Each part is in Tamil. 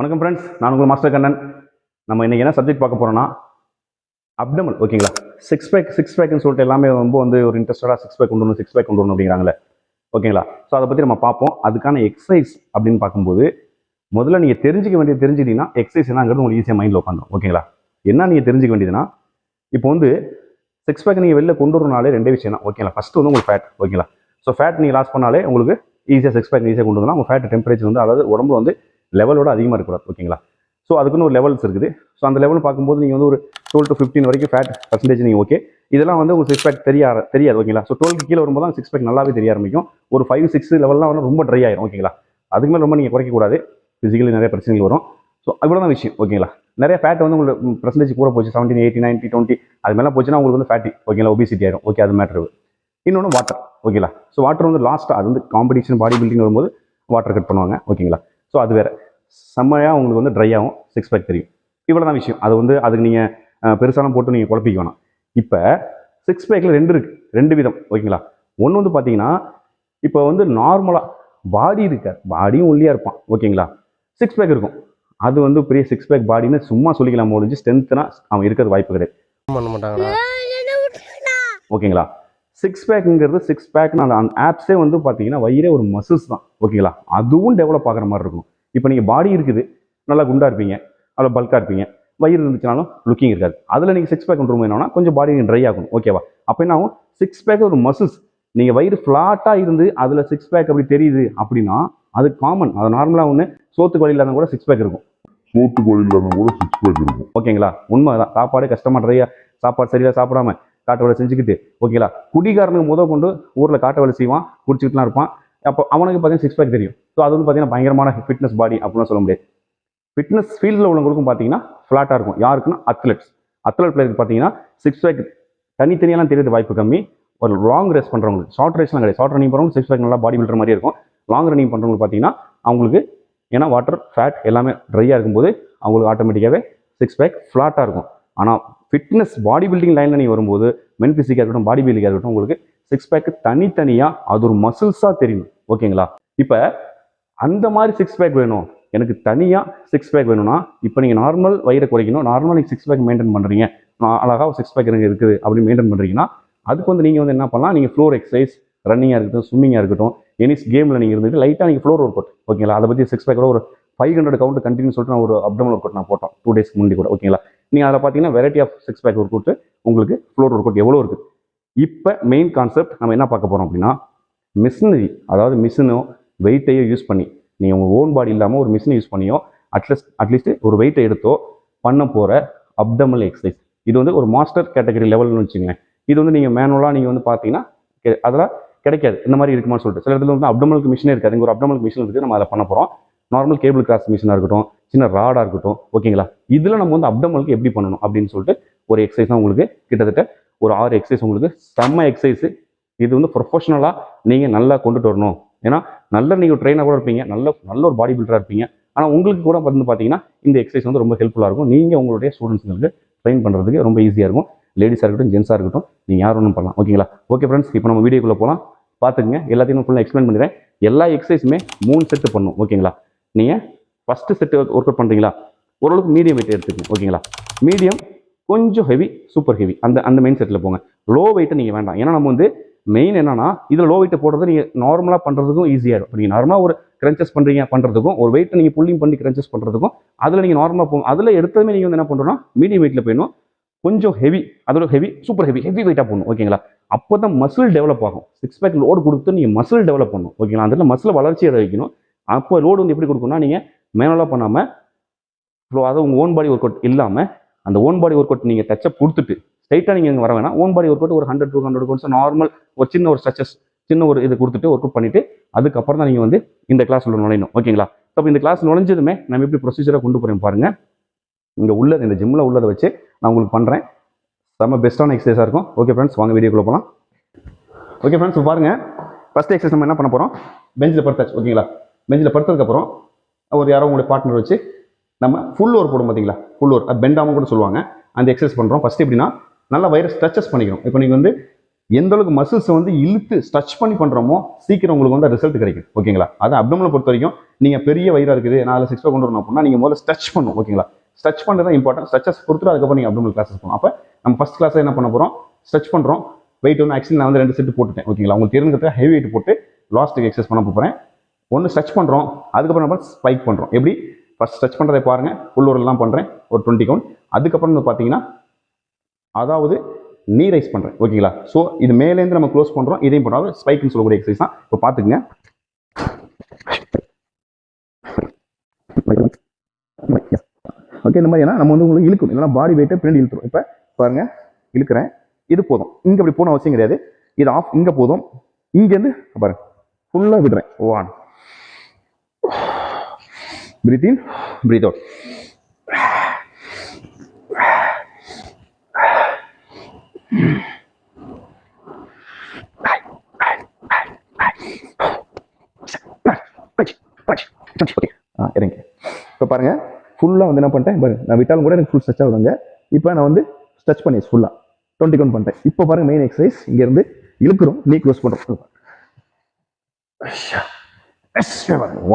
வணக்கம் ஃப்ரெண்ட்ஸ் நான் உங்கள் மாஸ்டர் கண்ணன். நம்ம இன்னைக்கு என்ன சப்ஜெக்ட் பார்க்க போகிறோன்னா அப்டமல் ஓகேங்களா சிக்ஸ் பேக் சிக்ஸ் பேக்னு சொல்லிட்டு எல்லாமே ரொம்ப வந்து ஒரு இன்ட்ரெஸ்டடாக சிக்ஸ் பேக் கொண்டு வரணும் சிக்ஸ் பேக் கொண்டு வரணும் அப்படிங்கிறாங்களே ஓகேங்களா ஸோ அதை பற்றி நம்ம பார்ப்போம். அதுக்கான எக்ஸசைஸ் அப்படின்னு பார்க்கும்போது முதல்ல நீங்கள் தெரிஞ்சிக்க வேண்டியது தெரிஞ்சுக்கிட்டீங்கன்னா எக்ஸசைஸ் என்னங்கிறது உங்களுக்கு ஈஸியாக மைண்டில் உட்காந்துடும் ஓகேங்களா என்ன நீங்கள் தெரிஞ்சுக்க வேண்டியதுன்னா இப்போ வந்து சிக்ஸ் பேக் நீங்கள் வெளில கொண்டு வரனாலே ரெண்டே விஷயம் தான். ஓகேங்களா ஃபஸ்ட்டு வந்து உங்களுக்கு ஃபேட் ஓகேங்களா ஸோ ஃபேட் நீங்கள் லாஸ் பண்ணாலே உங்களுக்கு ஈஸியாக சிக்ஸ் பேக் ஈஸியாக கொண்டு வரலாம். உங்கள் ஃபேட் டெம்பரேச்சர் வந்து அதாவது உடம்பு வந்து லெவலோட அதிகமாக இருக்கக்கூடாது ஓகேங்களா ஸோ அதுக்குன்னு ஒரு லெவல்ஸ் இருக்குது. ஸோ அந்த லெவல் பார்க்கும்போது நீங்கள் வந்து ஒரு டுவெல் டு ஃபிஃப்டின் வரைக்கும் ஃபேட் பர்சன்டேஜ் நீங்கள் ஓகே இதெல்லாம் வந்து உங்களுக்கு சிக்ஸ் பேக் தெரிய தெரியாது ஓகேங்களா ஸோ டுவெல்க்கு கீழே வரும்போது தான் சிக்ஸ் பேக் நல்லாவே தெரிய ஆரம்பிக்கும். ஒரு ஃபைவ் சிக்ஸ் லெவல்லாம் வந்து ரொம்ப ட்ரை ஆயிரும் ஓகேங்களா அதுக்கு மேலே ரொம்ப நீங்கள் குறைக்கக்கூடாது ஃபிசிக்கலி நிறைய பிரச்சனைகள் வரும். ஸோ இவ்வளோ தான் விஷயம் ஓகேங்களா நிறைய ஃபேட் வந்து உங்களுக்கு பர்சன்டேஜ் கூட போச்சு. செவன்டீன் எயிட்டி நைன்ட்டி டுவெண்ட்டி அது மேலே போச்சுன்னா உங்களுக்கு வந்து ஃபேட்டி ஓகேங்களா ஒபிசிட்டி ஆயிரும். ஓகே அது மேட்ரு இன்னொன்று வாட்டர் ஓகேங்களா ஸோ வாட்டர் வந்து லாஸ்ட்டாக அது வந்து காம்படிஷன் பாடி பில்டிங் வரும்போது வாட்டர் கட் பண்ணுவாங்க ஓகேங்களா ஸோ அது வேற. செம்மையாக உங்களுக்கு வந்து ட்ரை ஆகும். சிக்ஸ் பேக் தெரியும். இவ்வளோ தான் விஷயம். அது வந்து அதுக்கு நீங்கள் பெருசாலாம் போட்டு நீங்கள் குழப்பிக்க வேணாம். இப்போ சிக்ஸ் பேக்கில் ரெண்டு இருக்கு. ரெண்டு விதம். ஓகேங்களா ஒன்று வந்து பார்த்தீங்கன்னா இப்போ வந்து நார்மலாக பாடி இருக்கார் பாடியும் ஒல்லியாக இருப்பான். ஓகேங்களா சிக்ஸ் பேக் இருக்கும். அது வந்து பெரிய சிக்ஸ் பேக் பாடின்னு சும்மா சொல்லிக்கலாம் முடிஞ்சு ஸ்ட்ரென்த்னா அவன் இருக்கிறது வாய்ப்பு கிடையாது. பண்ண மாட்டாங்களா ஓகேங்களா சிக்ஸ் பேக்குங்கிறது சிக்ஸ் பேக்னு அந்த அந்த ஆப்ஸே வந்து பார்த்தீங்கன்னா வயிறே ஒரு மசில்ஸ் தான். ஓகேங்களா அதுவும் டெவலப் ஆகிற மாதிரி இருக்கும். இப்போ நீங்கள் பாடி இருக்குது நல்லா குண்டாக இருப்பீங்க அவ்வளோ பல்காக இருப்பீங்க வயிறு இருந்துச்சுனாலும் லுக்கிங் இருக்காது. அதில் நீங்கள் சிக்ஸ் பேக் கொண்டு என்னன்னா கொஞ்சம் பாடி ட்ரை ஆகணும் ஓகேவா அப்போ என்ன ஆகும்? சிக்ஸ் பேக் ஒரு மசில்ஸ் நீங்கள் வயிறு ஃப்ளாட்டாக இருந்து அதில் சிக்ஸ் பேக் அப்படி தெரியுது அப்படின்னா அது காமன் அது நார்மலாக ஒன்று சோத்துக்கு வழி இல்லாத கூட சிக்ஸ் பேக் இருக்கும். சோத்துக்கு வழி இல்லாத கூட சிக்ஸ் பேக் இருக்கும். ஓகேங்களா உண்மை தான் சாப்பாடு கஷ்டமா நிறைய சாப்பாடு சரியாக சாப்பிடாம காட்டு வேலை செஞ்சுக்கிட்டு ஓகேங்களா குடிகாரனுக்கு முத கொண்டு ஊரில் காட்டு வேலை செய்வான் குடிச்சிக்கிட்டுலாம் இருப்பான். அப்போ அவனுக்கு பார்த்தீங்கன்னா சிக்ஸ் பேக் தெரியும். ஸோ அது வந்து பார்த்தீங்கன்னா பயங்கரமான ஃபிட்னஸ் பாடி அப்படின்னு சொல்ல முடியாது. ஃபிட்னஸ் ஃபீல்டில் உள்ளவங்களுக்கும் பார்த்தீங்கன்னா ஃப்ளாட்டாக இருக்கும். யாருக்குன்னா? அத்லெட்ஸ் அத்லெட் பிளேயருக்கு பார்த்தீங்கன்னா சிக்ஸ் பேக் தனித்தனியெல்லாம் தெரியறது வாய்ப்பு கம்மி. ஒரு லாங் ரேஸ் பண்ணுறவங்களுக்கு ஷார்ட் ரேஸ்லாம் கிடையாது. ஷார்ட் ரன்னிங் பண்ணுறவங்க சிக்ஸ் பேக் நல்லா பாடி பில்டர் மாதிரி இருக்கும். லாங் ரன்னிங் பண்ணுறவங்களுக்கு பார்த்தீங்கன்னா அவங்களுக்கு ஏன்னா வாட்டர் ஃபேட் எல்லாமே ட்ரையாக இருக்கும்போது அவங்களுக்கு ஆட்டோமேட்டிக்காகவே சிக்ஸ் பேக் ஃப்ளாட்டாக இருக்கும். ஆனால் ஃபிட்னஸ் பாடி பில்டிங் லைனில் நீங்கள் வரும்போது மென் ஃபிசிக்காக இருக்கட்டும் பாடி பில்டிங்காக இருக்கட்டும் உங்களுக்கு சிக்ஸ் பேக்கு தனித்தனியாக அது ஒரு மசில்ஸாக தெரியும். ஓகேங்களா இப்போ அந்த மாதிரி சிக்ஸ் பேக் வேணும். எனக்கு தனியாக சிக்ஸ் பேக் வேணும்னா இப்போ நீங்கள் நார்மல் வயிறை குறைக்கணும். நார்மல் நீங்கள் சிக்ஸ் பேக் மெயின்டைன் பண்ணுறீங்க நான் அழகாக சிக்ஸ் பேக் எனக்கு இருக்குது அப்படி மெயின்டைன் பண்ணுறீங்கன்னா அதுக்கு வந்து நீங்கள் வந்து என்ன பண்ணலாம்? நீங்கள் ஃப்ளோர் எக்ஸசைஸ் ரன்னிங்காக இருக்கட்டும் ஸ்விம்மிங்காக இருக்கட்டும் எனிஸ் கேமில் நீங்கள் இருந்துட்டு லைட்டாக நீங்கள் ஃப்ளோர் ஒர்க் அவுட் ஓகேங்களா அதை பற்றி சிக்ஸ் பேக்கோட ஒரு ஃபைவ் ஹண்ட்ரட் கவுண்ட் கண்டினியூ சொல்லிட்டு நான் ஒரு அப்டமல் ஒர்க் அவுட் நான் போட்டோம். டூ டேஸ்க்கு முன்னாடி கூட. ஓகேங்களா நீங்கள் அதில் பார்த்தீங்கன்னா variety of six pack work out உங்களுக்கு ஃப்ளோர் ஒர்க் அவுட் எவ்வளோ இருக்குது இப்போ மெயின் கான்செப்ட் நம்ம என்ன பார்க்க போகிறோம் அப்படின்னா மிஷினரி அதாவது மிஷினோ வெயிட்டையோ யூஸ் பண்ணி நீங்கள் உங்கள் ஓன் பாடி இல்லாமல் ஒரு மிஷினை யூஸ் பண்ணியோ அட்லீஸ்ட் அட்லீஸ்ட் ஒரு வெயிட்டை எடுத்தோ பண்ண போகிற அப்டமல் எக்ஸசைஸ் இது வந்து ஒரு மாஸ்டர் கேட்டகரி லெவல்னு வச்சுங்களேன் இது வந்து நீங்கள் மேனுவலாக நீங்கள் வந்து பார்த்தீங்கன்னா அதெல்லாம் கிடைக்காது. இந்த மாதிரி இருக்குமான்னு சொல்லிட்டு. சில இடத்துல வந்து அப்டமலுக்கு மிஷினே இருக்காது. இங்க ஒரு அப்டமலுக்கு மிஷின் இருக்குது. நம்ம அதை பண்ண போகிறோம் நார்மல் கேபிள் கிராஸ் மிஷினாக இருக்கட்டும் சின்ன ராடாக இருக்கட்டும் ஓகேங்களா இதில் நம்ம வந்து அப்டமலுக்கு எப்படி பண்ணணும் அப்படின்னு சொல்லிட்டு ஒரு எக்ஸசைஸ் தான் உங்களுக்கு கிட்டத்தட்ட ஒரு ஆறு எக்ஸசைஸ் உங்களுக்கு செம்ம எக்ஸசைஸ் இது வந்து ப்ரொஃபஷனலாக நீங்கள் நல்லா கொண்டுட்டு வரணும். ஏன்னா நல்ல நீங்கள் ட்ரெயினாக கூட இருப்பீங்க நல்ல நல்ல ஒரு பாடி பில்டராக இருப்பீங்க. ஆனால் உங்களுக்கு கூட வந்து பார்த்தீங்கன்னா இந்த எக்ஸசைஸ் வந்து ரொம்ப ஹெல்ப்ஃபுல்லாக இருக்கும். நீங்கள் உங்களுடைய ஸ்டூடெண்ட்ஸுங்களுக்கு ட்ரெயின் பண்ணுறதுக்கு ரொம்ப ஈஸியாக இருக்கும். லேடிஸாக இருக்கட்டும் ஜென்ஸாக இருக்கட்டும் நீங்கள் யார் ஒன்றும் பண்ணலாம் ஓகேங்களா ஓகே ஃப்ரெண்ட்ஸ் இப்போ நம்ம வீடியோக்குள்ளே போகலாம் பார்த்துக்குங்க எல்லாத்தையும் ஃபுல்லாக எக்ஸ்பிளைன் பண்ணிடுறேன். எல்லா எக்ஸசைஸுமே மூணு செட்டு பண்ணணும் ஓகேங்களா நீங்கள் ஃபஸ்ட்டு செட்டு ஒர்க் அவுட் பண்ணுறீங்களா ஓரளவுக்கு மீடியம் வெயிட் எடுத்துக்கங்க ஓகேங்களா? மீடியம் கொஞ்சம் ஹெவி சூப்பர் ஹெவி அந்த அந்த மெயின் செட்டில் போங்க. லோ வெயிட்டை நீங்கள் வேண்டாம். ஏன்னா நம்ம வந்து மெயின் என்னன்னா இதில் லோ வெயிட்டை போடுறது நீங்கள் நார்மலாக பண்ணுறதுக்கும் ஈஸியாக இருக்கும். நீங்கள் நார்மலாக ஒரு கிரன்ச்சஸ் பண்ணுறீங்க பண்ணுறதுக்கும் ஒரு வெயிட்டை நீங்கள் புல்லிங் பண்ணி கிரன்ச்சஸ் பண்ணுறதுக்கும் அதில் நீங்கள் நார்மலாக போகும் அதில் எடுத்ததுமே நீங்கள் வந்து என்ன பண்ணுறோன்னா மீடியம் வெயிட்டில் போயிடணும். கொஞ்சம் ஹெவி அதோட ஹெவி சூப்பர் ஹெவி ஹெவி வெயிட்டாக போடணும் ஓகேங்களா? அப்போ தான் மசில் டெவலப் ஆகும். சிக்ஸ் பேக் லோடு கொடுத்து நீங்கள் மசில் டெவலப் பண்ணணும் ஓகேங்களா? அதில் மசில் வளர்ச்சி அடைய வைக்கணும். அப்போ லோடு வந்து எப்படி கொடுக்கணும்னா நீங்கள் மேனலாக பண்ணாமல் ஸோ அதை உங்கள் ஓன் பாடி ஒர்க் அவுட் இல்லாமல் அந்த ஓன் பாடி ஒர்க் அவுட் நீங்கள் டச்சப் கொடுத்துட்டு ஸ்ட்ரைட்டாக நீங்கள் இங்கே வர வேணாம். ஓன் பாடி ஒர்க் அவுட் ஒரு ஹண்ட்ரட் டூ ஹண்ட்ரட் கொடுத்து நார்மல் ஒரு சின்ன ஒரு ஸ்ட்ரெச்சஸ் சின்ன ஒரு இது கொடுத்துட்டு ஒர்க் அவுட் பண்ணிவிட்டு அதுக்கப்புறம் தான் நீங்கள் வந்து இந்த கிளாஸ் உள்ள நுழையணும். ஓகேங்களா அப்போ இந்த கிளாஸ் நுழைஞ்சதுமே நம்ம எப்படி ப்ரொசீஜராக கொண்டு போகிறேன் பாருங்கள் இங்கே உள்ளது இந்த ஜிம்மில் உள்ளதை வச்சு நான் உங்களுக்கு பண்ணுறேன் செம்ம பெஸ்ட்டான எக்ஸசைஸாக இருக்கும். ஓகே ஃப்ரெண்ட்ஸ் வாங்க வீடியோக்குள்ளே போகலாம் ஓகே ஃப்ரெண்ட்ஸ் பாருங்கள் ஃபஸ்ட் எக்ஸசைஸ் நம்ம என்ன பண்ண போகிறோம் பெஞ்சில் படுத்தாச்சு. ஓகேங்களா பெஞ்சில் படுத்ததுக்கப்புறம் ஒரு யாரோ உங்களுடைய பார்ட்னர் வச்சு நம்ம ஃபுல் ஓர் போடும் பார்த்தீங்களா ஃபுல் ஓர் அது பெண்டாமல் கூட சொல்லுவாங்க. அந்த எக்ஸசைஸ் பண்ணுறோம் ஃபஸ்ட்டு எப்படின்னா நல்லா வைரஸ் ஸ்ட்ரெச்சஸ் பண்ணிக்கணும். இப்போ நீங்கள் வந்து எந்த அளவுக்கு மசில்ஸை வந்து இழுத்து ஸ்ட்ரெச் பண்ணி பண்ணுறோமோ சீக்கிரம் உங்களுக்கு வந்து ரிசல்ட் கிடைக்கும். ஓகேங்களா அது அப்டமில் பொறுத்த வரைக்கும் நீங்கள் பெரிய வயிறாக இருக்குது நாலு சிக்ஸ் கொண்டு வரணும் அப்படின்னா நீங்கள் முதல்ல ஸ்ட்ரெச் பண்ணணும். ஓகேங்களா ஸ்ட்ரெச் பண்ணுறது தான் இம்பார்ட்டன்ட் ஸ்ட்ரெச்சஸ் கொடுத்துட்டு அதுக்கப்புறம் நீங்கள் அப்டமில் கிளாஸஸ் போகணும். அப்போ நம்ம ஃபஸ்ட் கிளாஸை என்ன பண்ண போகிறோம் ஸ்ட்ரெச் பண்ணுறோம் வெயிட் வந்து ஆக்சுவலி நான் வந்து ரெண்டு செட்டு போட்டுட்டேன். ஓகேங்களா உங்களுக்கு தெரிஞ்சுக்கிறதுக்கு ஹெவி வெயிட் போட்டு லாஸ்ட்டுக்கு எக்ஸசைஸ் பண்ண போகிறேன் ஒன்று ஸ்ட்ரெச் பண்ணுறோம் அதுக்கப்புறம் நம்ம ஸ்பைக் பண்ணுறோம் எப்படி? ஃபஸ்ட் ஸ்ட்ரெச் பண்ணுறதை பாருங்கள் உள்ளூரெல்லாம் பண்ணுறேன் ஒரு டுவெண்ட்டி கவுண்ட் அதுக்கப்புறம் வந்து பார்த்தீங்கன்னா அதாவது நீ ரைஸ் பண்ணுறேன் ஓகேங்களா ஸோ இது மேலேருந்து நம்ம க்ளோஸ் பண்ணுறோம் இதையும் பண்ணுறோம் ஸ்பைக்குன்னு சொல்லக்கூடிய எக்ஸசைஸ் தான். இப்போ பார்த்துக்குங்க ஓகே இந்த மாதிரி ஏன்னா நம்ம வந்து உங்களுக்கு இழுக்கும். இல்லைனா பாடி வெயிட்டை பின்னாடி இழுத்துரும். இப்போ பாருங்கள் இழுக்கிறேன். இது போதும். இங்கே அப்படி போன அவசியம் கிடையாது. இது ஆஃப் இங்கே போதும். இங்கேருந்து பாருங்கள் ஃபுல்லாக விடுறேன். One breathe in. Breathe out இறங்க. இப்போ பாருங்க ஃபுல்லாக வந்து என்ன பண்ணிட்டேன்? பாருங்க நான் விட்டாலும் கூட எனக்கு ஃபுல் ஸ்ட்ரெச் ஆகுதுங்க. இப்போ நான் வந்து ஸ்ட்ரெச் பண்ணியாச்சு ஃபுல்லாக டுவெண்ட்டி கவுண்ட் பண்ணிட்டேன். இப்போ பாருங்க மெயின் எக்ஸசைஸ் இங்கேருந்து இழுக்கிறோம் நீ க்ளோஸ் பண்ணுறோம்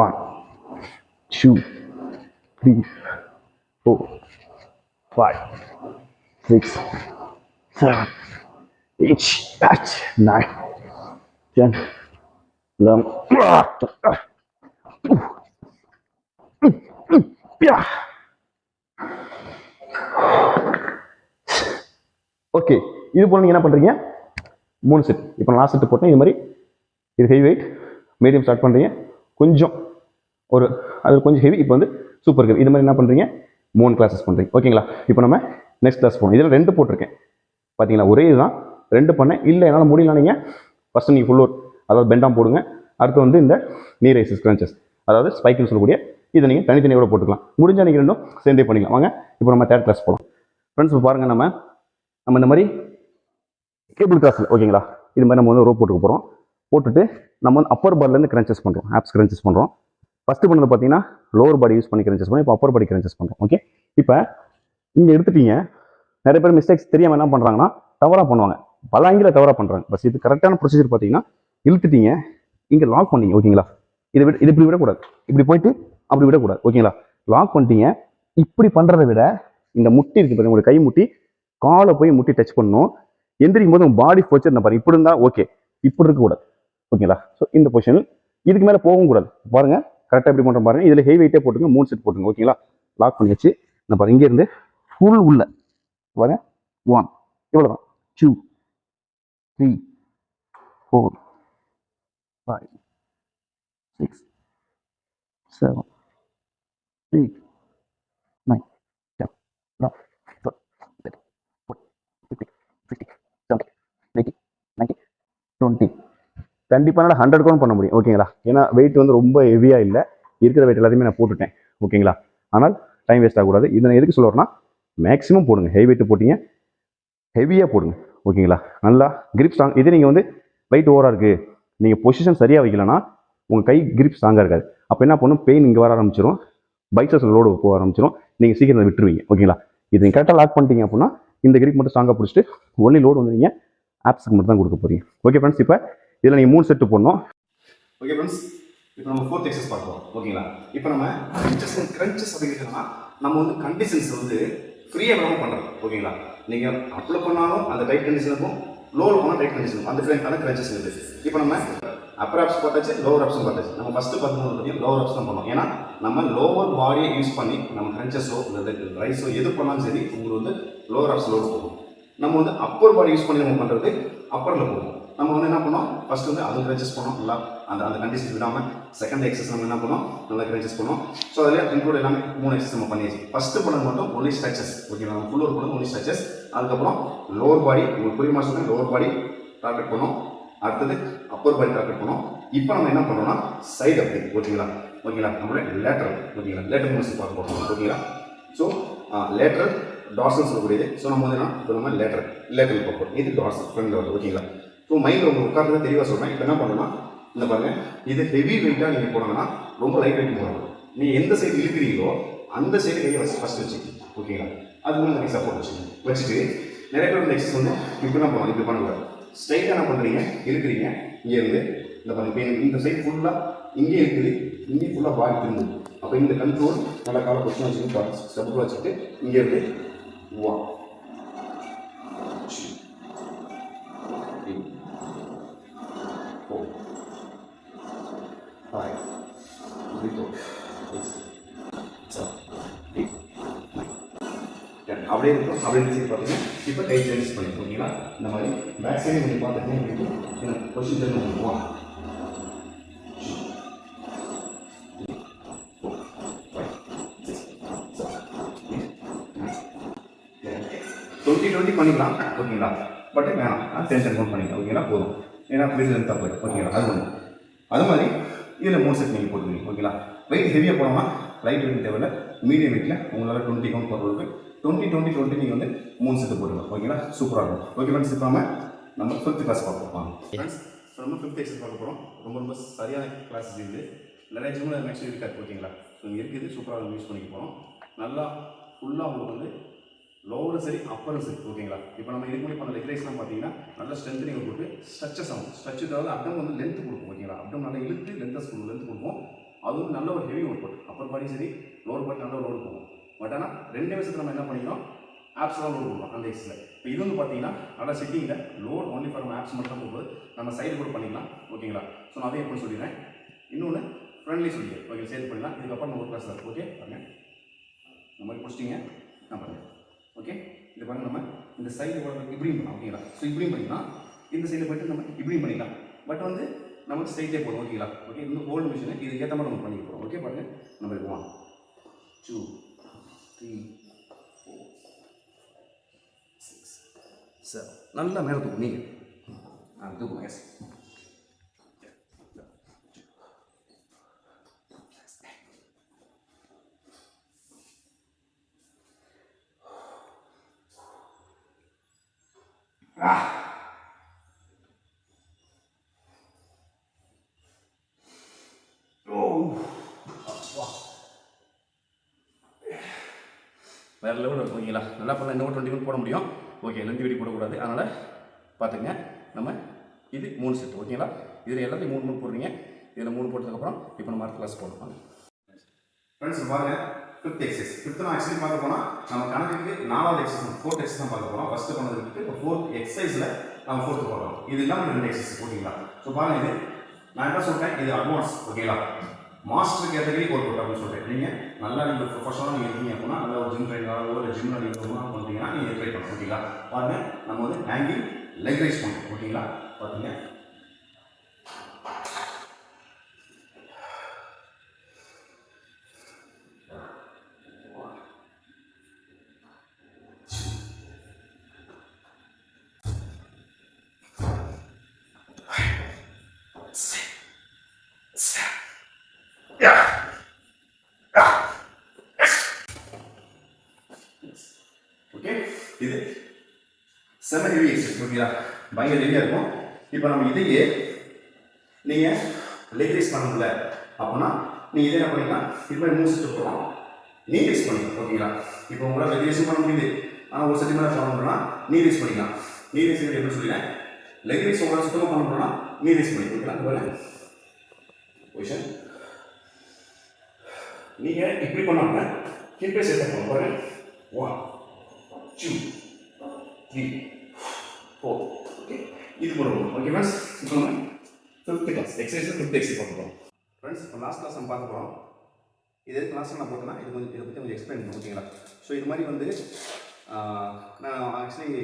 one two three four five six seven eight nine ten eleven okay இது போல நீங்கள் என்ன பண்ணுறீங்க மூணு செட் இப்போ நான் லாஸ்ட் செட் போட்டேன் இது மாதிரி இது ஹெவி வெயிட் மீடியம் ஸ்டார்ட் பண்ணுறீங்க கொஞ்சம் ஒரு அது கொஞ்சம் ஹெவி இப்போ வந்து சூப்பர் ஹெவி இது மாதிரி என்ன பண்ணுறீங்க மூணு கிளாஸஸ் பண்ணுறீங்க ஓகேங்களா இப்போ நம்ம நெக்ஸ்ட் கிளாஸ் போகணும். இதில் ரெண்டு போட்டிருக்கேன். பார்த்தீங்களா ஒரே இதுதான். ரெண்டு பண்ணேன். இல்லை என்னால் முடியல நீங்கள் ஃபஸ்ட்டு நீங்கள் ஃபுல் ஒர்க் அதாவது பெண்டாம் போடுங்க. அடுத்து வந்து இந்த நீ ரைசஸ் கிரன்ச்சஸ் அதாவது ஸ்பைக்குன்னு சொல்லக்கூடிய இதை நீங்கள் தனித்தனியாக கூட போட்டுக்கலாம். முடிஞ்சால் நீங்கள் ரெண்டும் சேர்ந்தே பண்ணிக்கலாம். வாங்க இப்போ நம்ம தேர்ட் கிளாஸ் போகலாம் ஃப்ரெண்ட்ஸ் இப்போ பாருங்கள் நம்ம நம்ம இந்த மாதிரி கேபிள் கிளாஸில் ஓகேங்களா இது மாதிரி நம்ம வந்து ரோப் போட்டுக்க போகிறோம் போட்டுட்டு நம்ம வந்து அப்பர் பார்லேருந்து கிரன்ச்சஸ் பண்ணுறோம் ஆப்ஸ் கிரன்ச்சஸ் பண்ணுறோம் ஃபஸ்ட்டு பண்ணது பார்த்தீங்கன்னா லோவர் பாடி யூஸ் பண்ணி கிரன்ச்சஸ் பண்ணி இப்போ அப்பர் பாடி கிரன்ச்சஸ் பண்ணுறோம் ஓகே இப்போ இங்கே எடுத்துட்டீங்க. நிறைய பேர் மிஸ்டேக்ஸ் தெரியாமல் என்ன பண்ணுறாங்கன்னா தவறாக பண்ணுவாங்க. பல ஆங்கில தவறாக பண்ணுறாங்க பஸ் இது கரெக்டான ப்ரொசீஜர் பார்த்தீங்கன்னா இழுத்துட்டீங்க. இங்கே லாக் பண்ணீங்க ஓகேங்களா இதை விட இது இப்படி விடக்கூடாது. இப்படி போயிட்டு அப்படி விடக்கூடாது. ஓகேங்களா லாக் பண்ணிட்டீங்க. இப்படி பண்ணுறதை விட இந்த முட்டி இருக்கு பாருங்க. உங்களுடைய கை முட்டி காலை போய் முட்டி டச் பண்ணணும். எந்திரிக்கும் போது உங்கள் பாடி போச்சு பாருங்க. இப்படி இருந்தால் ஓகே இப்படி இருக்கக்கூடாது. ஓகேங்களா ஸோ இந்த பொசிஷன் இதுக்கு மேலே போகவும் கூடாது. பாருங்கள் கரெக்டாக எப்படி பண்ணுறோம் பாருங்கள் இதில் ஹெவி வெயிட்டே போட்டுங்க. மூணு செட் போட்டுங்க. ஓகேங்களா லாக் பண்ணி வச்சு நான் பாருங்க இங்கேருந்து ஃபுல் உள்ள பாருங்க ஒன் இவ்வளோ தான் two three four five six seven eight nine ten eleven twelve thirty forty fifty sixty seventy eighty ninety twenty கண்டிப்பாக என்னால் ஹண்ட்ரட் கவுண்ட் பண்ண முடியும். ஓகேங்களா ஏன்னா வெயிட் வந்து ரொம்ப ஹெவியாக இல்லை. இருக்கிற வெயிட் எல்லாத்தையுமே நான் போட்டுட்டேன். ஓகேங்களா ஆனால் டைம் வேஸ்ட் ஆகக்கூடாது. இதை நான் எதுக்கு சொல்லுறேன்னா மேக்ஸிமம் போடுங்க. ஹெவி வெயிட் போட்டிங்க. ஹெவியாக போடுங்க. ஓகேங்களா நல்லா கிரிப் ஸ்ட்ராங் இதே நீங்கள் வந்து வெயிட் ஓவராக இருக்குது நீங்கள் பொசிஷன் சரியாக வைக்கலன்னா உங்கள் கை கிரிப் ஸ்ட்ராங்காக இருக்காது. அப்போ என்ன பண்ணும்? பெயின் இங்கே வர ஆரம்பிச்சிடும் பைசஸ் லோடு போக ஆரம்பிச்சிடும் நீங்கள் சீக்கிரம் விட்டுருவீங்க. ஓகேங்களா இது நீங்கள் கரெக்டாக லாக் பண்ணிட்டீங்க அப்படின்னா இந்த கிரிப் மட்டும் ஸ்ட்ராங்காக பிடிச்சிட்டு ஒன்லி லோடு வந்து நீங்கள் ஆப்ஸுக்கு மட்டும் தான் கொடுக்க போகிறீங்க ஓகே ஃப்ரெண்ட்ஸ் இப்போ இதில் நீங்கள் மூணு செட்டு போடணும். ஓகே ஃப்ரெண்ட்ஸ் இப்போ நம்ம ஃபோர்த் எக்ஸஸ் பார்க்கலாம் ஓகேங்களா இப்போ நம்ம கிரன்ச்சஸ் கிரன்ச்சஸ் அப்படிங்கிறதுனா நம்ம வந்து கண்டிஷன்ஸ் வந்து ஃப்ரீயாக விடாமல் பண்ணுறோம் ஓகேங்களா நீங்கள் அப்ளை பண்ணாலும் அந்த டைட் கண்டிஷன் இருக்கும் லோவர் போனால் டைட் கண்டிஷன் இருக்கும் அந்த ஃப்ரெண்ட் அந்த கிரன்ச்சஸ் இருக்குது இப்போ நம்ம அப்பர் ஆப்ஸ் பார்த்தாச்சு லோவர் ஆப்ஸும் பார்த்தாச்சு. நம்ம ஃபஸ்ட்டு பார்க்கும்போது பார்த்தீங்கன்னா லோவர் ஆப்ஸ் தான் பண்ணோம் ஏன்னா நம்ம லோவர் பாடியை யூஸ் பண்ணி நம்ம கிரன்ச்சஸோ இல்லை ரைஸோ எது பண்ணாலும் சரி உங்களுக்கு வந்து லோவர் ஆப்ஸ் லோடு போகும். நம்ம வந்து அப்பர் பாடி யூஸ் பண்ணி நம்ம பண்ணுறது அப்பரில் போகும். நம்ம வந்து என்ன பண்ணோம்? ஃபர்ஸ்ட் வந்து அதுக்கு கிரன்ச்சஸ் பண்ணோம். நல்லா அந்த அந்த கண்டிஷன் விடாமல் செகண்ட் எக்ஸஸ் நம்ம என்ன பண்ணோம்? நல்லா கிரன்ச்சஸ் பண்ணோம். ஸோ அதில் இன்க்ளூட் எல்லாமே மூணு எக்ஸஸ் நம்ம பண்ணியாச்சு. ஃபஸ்ட்டு பண்ணது மட்டும் ஒன்லி ஸ்ட்ரெச்சஸ் ஓகே நம்ம ஃபுல் ஒர்க் பண்ணது ஒன்லி ஸ்ட்ரெச்சஸ் அதுக்கப்புறம் லோவர் பாடி உங்களுக்கு புரியுமா சொல்லுங்கள் லோவர் பாடி டார்கெட் பண்ணோம். அடுத்தது அப்பர் பாடி டார்கெட் பண்ணோம். இப்போ நம்ம என்ன பண்ணோம்னா சைடு அப்படி ஓகேங்களா ஓகேங்களா நம்மளோட லேட்டரல் ஓகேங்களா லேட்டர் மசில் பார்க்க போகிறோம் ஓகேங்களா ஸோ லேட்டரல் டார்சல் சொல்லக்கூடியது. ஸோ நம்ம வந்து என்ன இப்போ நம்ம லேட்டரல் லேட்டரல் பார்ப்போம் இது டார்சல் ஃப்ரண்ட்ல ஓகேங்களா ஸோ மைண்ட் உங்களுக்கு உட்கார்ந்து தெளிவாக சொல்கிறேன் இப்போ என்ன பண்ணணும்னா இந்த பாருங்கள் இது ஹெவி வெயிட்டாக நீங்கள் போனோம்னா ரொம்ப லைட் வெயிட் போடணும் நீங்கள் எந்த சைடு இழுக்கிறீங்களோ அந்த சைடு கையை ஃபஸ்ட் ஃபஸ்ட் வச்சுக்கோங்க. ஓகேங்களா அது வந்து நீங்கள் சப்போர்ட் வச்சுக்கோங்க. வச்சுட்டு நிறைய பேர் வந்து எக்ஸஸ் வந்து இப்படி தான் போகலாம் இப்படி பண்ணக்கூடாது ஸ்ட்ரைட்டாக என்ன பண்ணுறீங்க இழுக்கிறீங்க. இங்கேருந்து இந்த பாருங்க இந்த சைடு ஃபுல்லாக இங்கே இருக்குது இங்கே ஃபுல்லாக பாடி திரும்புது. அப்போ இந்த கண்ட்ரோல் நல்லா காலை கொஸ்டின் வச்சுக்கிட்டு ஸ்டெப்புக்குள்ள வச்சுட்டு இங்கேருந்து வா. அப்படியே இருக்கும் அப்படியே சைடு பார்த்தீங்கன்னா இப்போ கை சேஞ்ச் பண்ணி ஓகேங்களா இந்த மாதிரி பேக் சைடு நீங்கள் பார்த்துட்டீங்க எனக்கு கொஸ்டின் தெரிஞ்சு பண்ணுவோம் டுவெண்ட்டி டுவெண்ட்டி பண்ணிக்கலாம் ஓகேங்களா பட் வேணாம் டென்ஷன் ஃபோன் பண்ணிக்கலாம் ஓகேங்களா போதும். ஏன்னா பிரிஞ்சு தப்பு ஓகேங்களா அது ஒன்று அது மாதிரி இதில் மூணு செட் நீங்கள் போட்டுக்கிறீங்க ஓகேங்களா வெயிட் ஹெவியாக போனோம்னா லைட் வெயிட் தேவையில்லை. மீடியம் வெயிட்டில் உங்களால் டுவெண்ட்டி கவுண்ட் போடுறதுக்கு டுவெண்ட்டி டுவெண்ட்டி டுவெண்ட்டி நீங்கள் வந்து மூணு செட்டு போடுங்க ஓகேங்களா சூப்பராக இருக்கும். ஓகே ஃப்ரெண்ட்ஸ் இப்போ நம்ம நம்ம ஃபிஃப்த் கிளாஸ் பார்க்க போகிறோம் ஃப்ரெண்ட்ஸ் நம்ம ஃபிஃப்த் எக்ஸஸ் பார்க்க போகிறோம் ரொம்ப ரொம்ப சரியான கிளாஸ் இது. நிறைய ஜிம்மில் மேக்ஸிமம் இருக்காது. ஓகேங்களா ஸோ இங்கே இருக்குது. சூப்பராக யூஸ் பண்ணிக்க போகிறோம் நல்லா ஃபுல்லாக உங்களுக்கு வந்து லோவரும் சரி அப்பரும் சரி ஓகேங்களா இப்போ நம்ம இதுக்கு முன்னாடி பண்ண லெக்ரைஸ்லாம் பார்த்தீங்கன்னா நல்லா ஸ்ட்ரென்த் நீங்கள் கொடுத்து ஸ்ட்ரச்சஸ் ஆகும். ஸ்ட்ரச் தவிர அப்டம் வந்து லென்த் கொடுக்கும். ஓகேங்களா அப்டம் நல்லா இழுத்து லென்த்தஸ் கொடுக்கும் லென்த் கொடுக்கும். அதுவும் நல்ல ஒரு heavy work out upper body சரி லோவர் பாடி நல்ல லோடு போகும். பட் ஆனால் ரெண்டு விஷயத்தில் நம்ம என்ன பண்ணிக்கிறோம் ஆப்ஸ் தான் லோடு கொடுக்கும் அந்த எக்ஸில் இப்போ இது வந்து பார்த்தீங்கன்னா நல்லா சிட்டிங்கில் லோட் ஒன்லி ஃபார் நம்ம ஆப்ஸ் மட்டும் போகும்போது நம்ம சைடு கூட பண்ணிக்கலாம். ஓகேங்களா ஸோ நான் அதையும் எப்படி சொல்லிடுறேன். இன்னொன்று ஃப்ரெண்ட்லி சொல்லிடுறேன் ஓகே சேர்த்து பண்ணலாம் இதுக்கப்புறம் நம்ம ஒரு கிளாஸ் தான் ஓகே பாருங்க. இந்த மாதிரி பிடிச்சிட்டிங்க நான் பண்ணுறேன் ஓகே இது பாருங்க நம்ம இந்த சைடு இப்படியும் பண்ணலாம். ஓகேங்களா ஸோ இப்படியும் பண்ணிக்கலாம். இந்த சைடில் போயிட்டு நம்ம இப்படியும் பண்ணிக்கலாம். பட் வந்து நமக்கு ஸ்ட்ரைட்டே போகணும் ஓகேங்களா ஓகே இந்த ஓல்டு மிஷினு இதுக்கு ஏற்ற மாதிரி நம்ம பண்ணிக்க போகிறோம் ஓகே பாருங்க. நம்ம இது one two three four six seven நல்லா மேலே தூக்கும் நீங்கள் ஆ தூக்கும் எஸ் வேறு லெவலில் இருக்கும் ஓகேங்களா நல்லா பண்ணலாம். இன்னும் டுவெண்ட்டி மினிட் போட முடியும். ஓகே லெந்தி வெடி போடக்கூடாது. அதனால் பார்த்துங்க நம்ம இது மூணு செட்டு ஓகேங்களா இதில் எல்லாத்தையும் மூணு மூணு போடுறீங்க. இதில் மூணு போட்டதுக்கப்புறம் இப்போ நம்ம அடுத்த கிளாஸ் போடலாம் ஃப்ரெண்ட்ஸ் பாருங்க ஃபிஃப்த் எக்ஸசைஸ் ஃபிஃப்த் நான் ஆக்சுவலி பார்க்க போனால் நம்ம கணக்குக்கு நாலாவது எக்ஸசைஸ் ஃபோர்த் எக்ஸசைஸ் தான் பார்க்க போகிறோம் ஃபஸ்ட்டு பண்ணதுக்கு இப்போ ஃபோர்த் எக்ஸசைஸில் நம்ம ஃபோர்த்து போடுறோம் இது இல்லாமல் ரெண்டு எக்ஸசைஸ் ஓகேங்களா ஸோ பாருங்க இது. நான் என்ன சொல்கிறேன் இது அட்வான்ஸ் ஓகேங்களா மாஸ்டர் கேட்டகரி ஒர்க் அவுட் அப்படின்னு சொல்கிறேன் நீங்கள் நல்லா நீங்கள் ப்ரொஃபஷனலாக நீங்கள் இருக்கீங்க அப்படின்னா நல்ல ஒரு ஜிம் ட்ரைனராக ஒரு ஜிம்மில் நீங்கள் ரொம்ப பண்ணுறீங்கன்னா நீங்கள் ட்ரை பண்ணணும் ஓகேங்களா பாருங்கள் நம்ம வந்து ஹேங்கிங் லெக் ரைஸ் பண்ணுறோம் ஓகேங்களா பார்த்தீங்க ஓகே இது செம ஹெவி எக்ஸசைஸ் ஓகேங்களா பயங்கர ஹெவியாக இருக்கும். இப்போ நம்ம இதையே நீங்கள் லெக் ரைஸ் பண்ண முடியல அப்படின்னா நீங்கள் இதே என்ன பண்ணிக்கலாம்? இது மாதிரி மூணு செட்டு போகலாம் நீ ரைஸ் பண்ணிக்கலாம் ஓகேங்களா இப்போ உங்களால் லெக் ரைஸும் பண்ண முடியுது. ஆனால் ஒரு செட்டு மேலே ஃபாலோ பண்ணணும்னா நீ ரைஸ் பண்ணிக்கலாம். நீ ரைஸ் எப்படி சொல்லிடுறேன் லெக் ரைஸ் உங்களால் சுத்தமாக பண்ண நீ ரைஸ் பண்ணி ஓகேங்களா பாருங்க. பொசிஷன் நீங்கள் இப்படி பண்ணாமல் ஹிப்பே சேர்த்து பண்ண பாருங்க. One two three four okay இது போடுவோம் ஓகே ஃப்ரெண்ட்ஸ் இப்போ நம்ம fifth class exercise fifth exercise பண்ணுறோம் ஃப்ரெண்ட்ஸ் இப்போ லாஸ்ட் கிளாஸ் நம்ம பார்க்க போகிறோம் இது எதுக்கு லாஸ்ட் நான் போட்டேன்னா இது கொஞ்சம் இதை பற்றி கொஞ்சம் எக்ஸ்பிளைன் பண்ணுவோம் ஓகேங்களா ஸோ இது மாதிரி வந்து நான் ஆக்சுவலி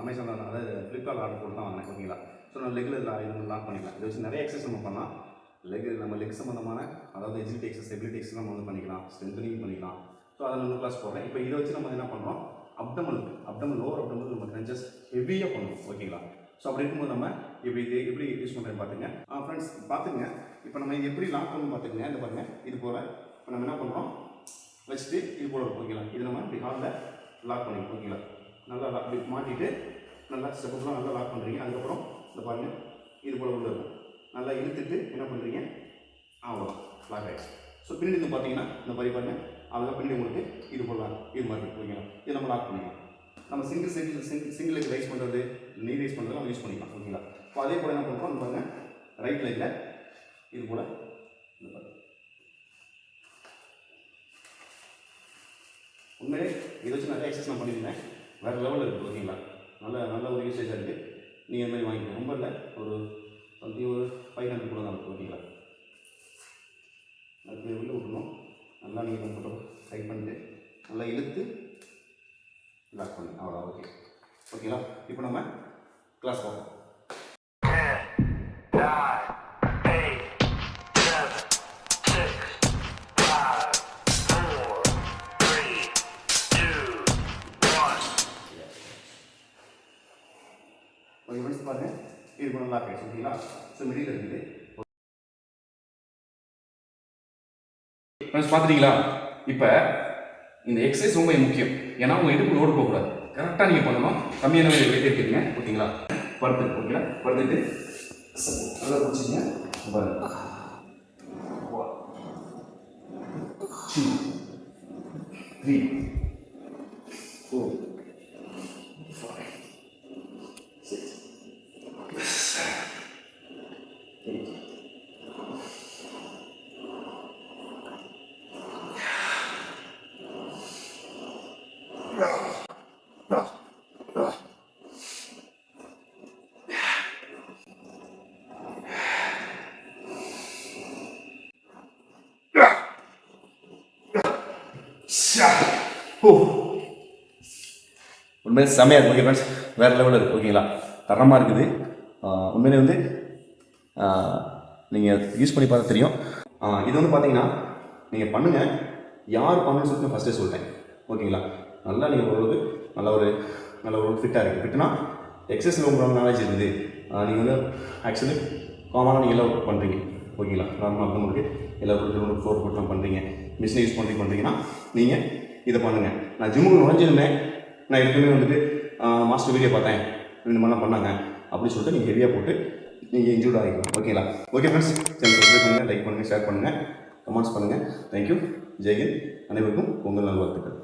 அமேசானில் அதாவது ஃப்ளிப்கார்ட் ஆர்டர் போட்டு தான் வாங்கினேன் ஓகேங்களா ஸோ நான் லெக்கில் இது லாக் பண்ணிக்கலாம். இதை வச்சு நிறைய எக்ஸசைஸ் நம்ம பண்ணலாம். லெக் நம்ம லெக் சம்மந்தமான அதாவது எஜிலிட்டி எக்ஸஸ் எபிலிட்டி எக்ஸஸ் நம்ம வந்து பண்ணிக்கலாம். ஸ்ட்ரென்த்னிங் பண்ணிக்கலாம். ஸோ அதில் நம்ம கிளாஸ் போடுறேன். இப்போ இதை வச்சு நம்ம என்ன பண்ணுறோம்? அப்டமனுக்கு அப்டமன் லோவர் அப்டமன் நம்ம கிரன்ச்சஸ் ஹெவியாக பண்ணுவோம் ஓகேங்களா ஸோ அப்படி இருக்கும்போது நம்ம இப்போ இது எப்படி யூஸ் பண்ணுறேன் பார்த்துங்க ஆ ஃப்ரெண்ட்ஸ் பார்த்துங்க இப்போ நம்ம இது எப்படி லாக் பண்ணணும் பார்த்துங்க இந்த பாருங்க. இது போல் இப்போ நம்ம என்ன பண்ணுறோம் வச்சுட்டு இது போல் ஓகேங்களா இது நம்ம இப்படி ஹாலில் லாக் பண்ணிக்கணும் ஓகேங்களா நல்லா லாக் இப்படி மாட்டிட்டு நல்லா ஸ்டெப்புலாம் நல்லா லாக் பண்ணுறீங்க அதுக்கப்புறம் இந்த பாருங்க. இது போல் உள்ள இருக்கும். நல்லா இழுத்துட்டு என்ன பண்ணுறீங்க அவ்வளோ லாக் ஆகிடுச்சு ஸோ பின்னாடி பார்த்தீங்கன்னா இந்த மாதிரி பாருங்க. அழகாக பின்னாடி உங்களுக்கு இது போடலாம். இது மாதிரி ஓகேங்களா இது நம்ம லாக் பண்ணிக்கலாம் நம்ம single single single single leg raise பண்ணுறது நீ ரைஸ் பண்ணுறது நம்ம யூஸ் பண்ணிக்கலாம் ஓகேங்களா இப்போ அதே போல் என்ன பண்ணுறோம் பாருங்க ரைட் லெக்கில் இது போல் இந்த உண்மையிலே இதை வச்சு நிறைய எக்ஸசைஸ் நான் பண்ணியிருந்தேன். வேறு லெவலில் இருக்குது ஓகேங்களா நல்ல நல்ல ஒரு யூசேஜாக இருக்குது நீங்கள் இது மாதிரி வாங்கிக்கலாம் ரொம்ப இல்லை ஒரு சம்திங் ஒரு ஃபைவ் ஹண்ட்ரட் கூட தான் இருக்குது ஓகேங்களா அதுக்கு உள்ளே விடணும் நல்லா நீங்கள் கம்ஃபர்டபுள் டைட் பண்ணிட்டு நல்லா இழுத்து லாக் பண்ணு. அவ்வளோ ஓகே ஓகேங்களா இப்போ நம்ம கிளாஸ் பார்ப்போம். பாருங்கள் இது இப்போ நல்லா ஆகிடுச்சு ஓகேங்களா ஸோ மிடியில் இருக்குது. பார்த்துட்டீங்களா? இப்போ இந்த எக்ஸசைஸ் ரொம்ப முக்கியம். ஏன்னா உங்கள் இடுப்பு லோடு போகக்கூடாது. கரெக்டாக நீங்கள் பண்ணணும். கம்மியான வெயிட் எடுத்துக்கங்க ஓகேங்களா? படுத்து ஓகேங்களா? படுத்துட்டு நல்லா பிடிச்சிங்க பாருங்க. த்ரீ உண்மையிலே செமையாக இருக்குது ஓகே ஃப்ரெண்ட்ஸ் வேறு லெவலில் இருக்குது ஓகேங்களா தரமாக இருக்குது. உண்மையிலே வந்து நீங்கள் யூஸ் பண்ணி பார்த்தா தெரியும். இது வந்து பார்த்தீங்கன்னா நீங்கள் பண்ணுங்கள் யார் பண்ணணும்னு சொல்லிட்டு ஃபஸ்ட்டே சொல்லிட்டேன் ஓகேங்களா நல்லா நீங்கள் ஓரளவுக்கு நல்ல ஒரு நல்ல ஒரு ஃபிட்டாக இருக்குது ஃபிட்னா எக்ஸசைஸில் உங்களுக்கு நாலேஜ் இருக்குது. நீங்கள் வந்து ஆக்சுவலி காமனாக நீங்கள் எல்லாம் ஒர்க் பண்ணுறீங்க ஓகேங்களா நார்மலாக உங்களுக்கு. எல்லா ஒரு ஃப்ளோர் போட்டு பண்ணுறீங்க மிஷினை யூஸ் பண்ணி பண்ணுறீங்கன்னா நீங்கள் இதை பண்ணுங்கள் நான் ஜிம்முக்கு நுழைஞ்சிருந்தேன். நான் ஏற்கனவே வந்துட்டு மாஸ்டர் வீடியோ பார்த்தேன். இந்த மாதிரிலாம் பண்ணாங்க. அப்படின்னு சொல்லிட்டு நீங்கள் ஹெவியாக போட்டு நீங்கள் இன்ஜூர்ட் ஆகிக்கலாம் ஓகேங்களா ஓகே ஃப்ரெண்ட்ஸ் சேனல் சப்ஸ்கிரைப் பண்ணுங்கள் லைக் பண்ணுங்கள் ஷேர் பண்ணுங்கள் கமெண்ட்ஸ் பண்ணுங்கள் தேங்க்யூ ஜெய்ஹிந்த் அனைவருக்கும் உங்கள் நல்வாழ்த்துக்கள்.